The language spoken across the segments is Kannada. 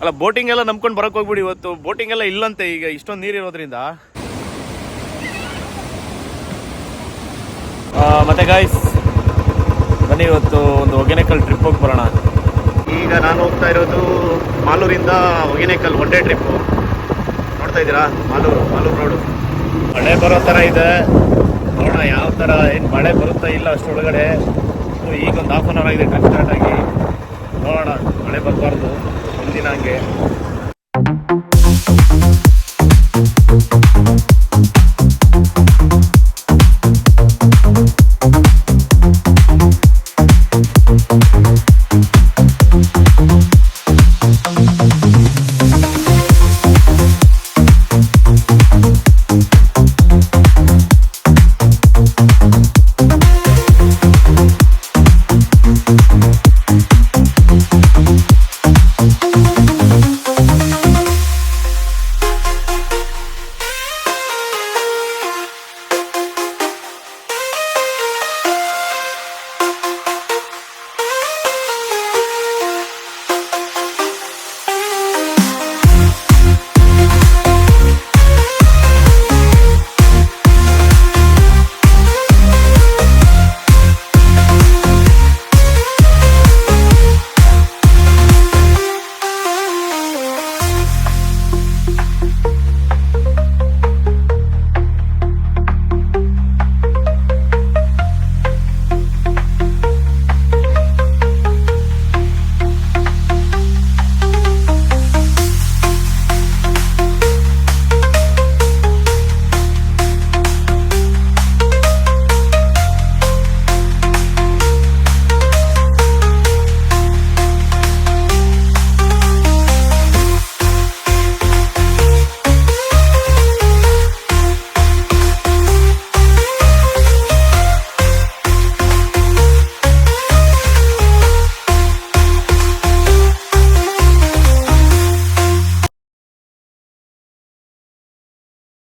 ಅಲ್ಲ ಬೋಟಿಂಗ್ ಎಲ್ಲ ನಂಬ್ಕೊಂಡು ಬರಕ್ ಹೋಗ್ಬಿಡಿ ಇವತ್ತು. ಬೋಟಿಂಗ್ ಎಲ್ಲ ಇಲ್ಲಂತೆ ಈಗ ಇಷ್ಟೊಂದು ನೀರು ಇರೋದ್ರಿಂದ. ಮತ್ತೆ ಗಾಯ್ಸ್ ಬನ್ನಿ ಇವತ್ತು ಒಂದು ಹೊಗೆನೆಕಲ್ ಟ್ರಿಪ್ ಹೋಗಿ ಬರೋಣ. ಈಗ ನಾನು ಹೋಗ್ತಾ ಇರೋದು ಮಾಲೂರಿಂದ ಹೊಗೆನೆಕಲ್ ಒನ್ ಡೇ ಟ್ರಿಪ್ಪು ನೋಡ್ತಾ ಇದ್ದೀರಾ? ಮಾಲೂರು ಮಾಲೂರು ರೋಡು ಮಳೆ ಬರೋ ಥರ ಇದೆ. ನೋಡೋಣ ಯಾವ ಥರ ಏನು ಮಳೆ ಬರುತ್ತಾ ಇಲ್ಲ ಅಷ್ಟರೊಳಗಡೆ ಒಳಗಡೆ ಈಗ ಒಂದು ಹಾಫ್ ಆನ್ ಅವರ್ ಆಗಿದೆ ಟ್ರಿಪ್ ಸ್ಟಾರ್ಟ್ ಆಗಿ. ನೋಡೋಣ ಮಳೆ ಬರಬಾರ್ದು. ಒಂದಿನ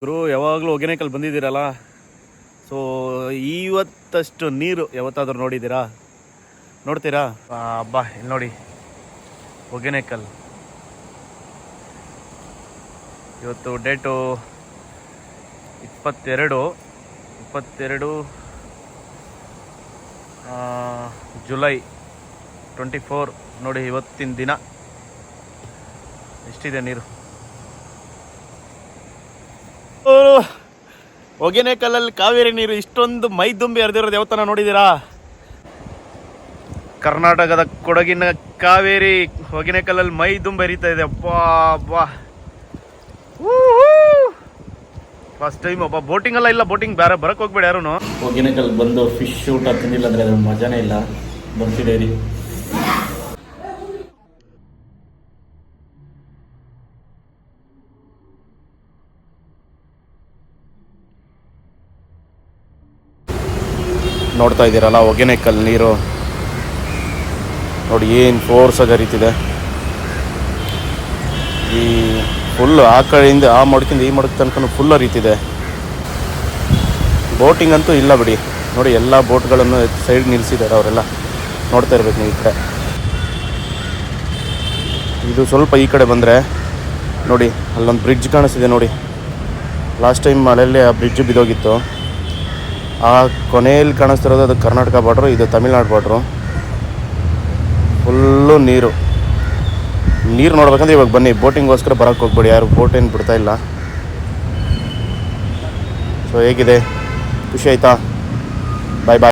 ಗುರು, ಯಾವಾಗಲೂ ಹೊಗೆನೇಕಲ್ ಬಂದಿದ್ದೀರಲ್ಲ? ಸೊ ಇವತ್ತಷ್ಟು ನೀರು ಯಾವತ್ತಾದರೂ ನೋಡಿದ್ದೀರಾ? ನೋಡ್ತೀರಾ? ಹಬ್ಬ ಇಲ್ಲಿ ನೋಡಿ. ಹೊಗೆನೇಕಲ್ ಇವತ್ತು ಡೇಟು ಇಪ್ಪತ್ತೆರಡು. ಇಪ್ಪತ್ತೆರಡು ಜುಲೈ ಟ್ವೆಂಟಿ ಫೋರ್ ನೋಡಿ, ಇವತ್ತಿನ ದಿನ. ಎಷ್ಟಿದೆ ನೀರು? ಹೊಗೆನೆಕಲ್ಲಲ್ಲಿ ಕಾವೇರಿ ನೀರು ಇಷ್ಟೊಂದು ಮೈ ತುಂಬಿ ಹರಿದಿರೋದು ಯಾವತ್ತನ ನೋಡಿದ್ದೀರಾ? ಕರ್ನಾಟಕದ ಕೊಡಗಿನ ಕಾವೇರಿ ಹೊಗೆನೆಕಲ್ಲಲ್ಲಿ ಮೈ ತುಂಬ ಹರಿತಾ ಇದೆ. ಅಪ್ಪಾ ಅಬ್ಬಾ. ಫಸ್ಟ್ ಟೈಮ್ ಒಬ್ಬ ಬೋಟಿಂಗ್ ಎಲ್ಲ ಇಲ್ಲ ಬೋಟಿಂಗ್ ಬೇರೆ ಬರಕ್ ಹೋಗ್ಬೇಡಿ ಯಾರು ಹೊಗೆನೆಕಲ್ ಬಂದು ಫಿಶ್ ಊಟ ತಿಂದಿಲ್ಲ ಅಂದ್ರೆ ಅದ್ರ ಮಜಾನೇ ಇಲ್ಲ. ಬರ್ತಿದೆ ನೋಡ್ತಾ ಇದ್ದೀರಲ್ಲ ಹೊಗೆನೆಕಲ್ ನೀರು. ನೋಡಿ ಏನು ಫೋರ್ಸಾಗಿ ಹರಿತಿದೆ. ಈ ಫುಲ್ ಆ ಕಡೆಯಿಂದ, ಆ ಮಡಕಿಂದ ಈ ಮಡಕ್ ತನಕ ಫುಲ್ ಹರಿತಿದೆ. ಬೋಟಿಂಗ್ ಅಂತೂ ಇಲ್ಲ ಬಿಡಿ. ನೋಡಿ ಎಲ್ಲ ಬೋಟ್ಗಳನ್ನು ಸೈಡ್ ನಿಲ್ಲಿಸಿದ್ದಾರೆ ಅವರೆಲ್ಲ. ನೋಡ್ತಾ ಇರ್ಬೇಕು ನೀವು ಈ ಕಡೆ. ಇದು ಸ್ವಲ್ಪ ಈ ಕಡೆ ಬಂದರೆ, ನೋಡಿ ಅಲ್ಲೊಂದು ಬ್ರಿಡ್ಜ್ ಕಾಣಿಸ್ತಿದೆ ನೋಡಿ. ಲಾಸ್ಟ್ ಟೈಮ್ ಮಳೆಯಲ್ಲಿ ಆ ಬ್ರಿಡ್ಜ್ ಬಿದ್ದೋಗಿತ್ತು. ಆ ಕೊನೆಯಲ್ಲಿ ಕಾಣಿಸ್ತಿರೋದು ಅದು ಕರ್ನಾಟಕ ಬಾರ್ಡ್ರು ಇದು ತಮಿಳ್ನಾಡು ಬಾರ್ಡ್ರು ಫುಲ್ಲು ನೀರು. ನೀರು ನೋಡ್ಬೇಕಂದ್ರೆ ಇವಾಗ ಬನ್ನಿ, ಬೋಟಿಂಗ್ಗೋಸ್ಕರ ಬರೋಕ್ಕೆ ಹೋಗ್ಬೇಡಿ, ಯಾರು ಬೋಟ್ ಏನು ಬಿಡ್ತಾ ಇಲ್ಲ. ಸೊ ಹೇಗಿದೆ? ಖುಷಿ ಆಯ್ತಾ? ಬಾಯ್ ಬಾಯ್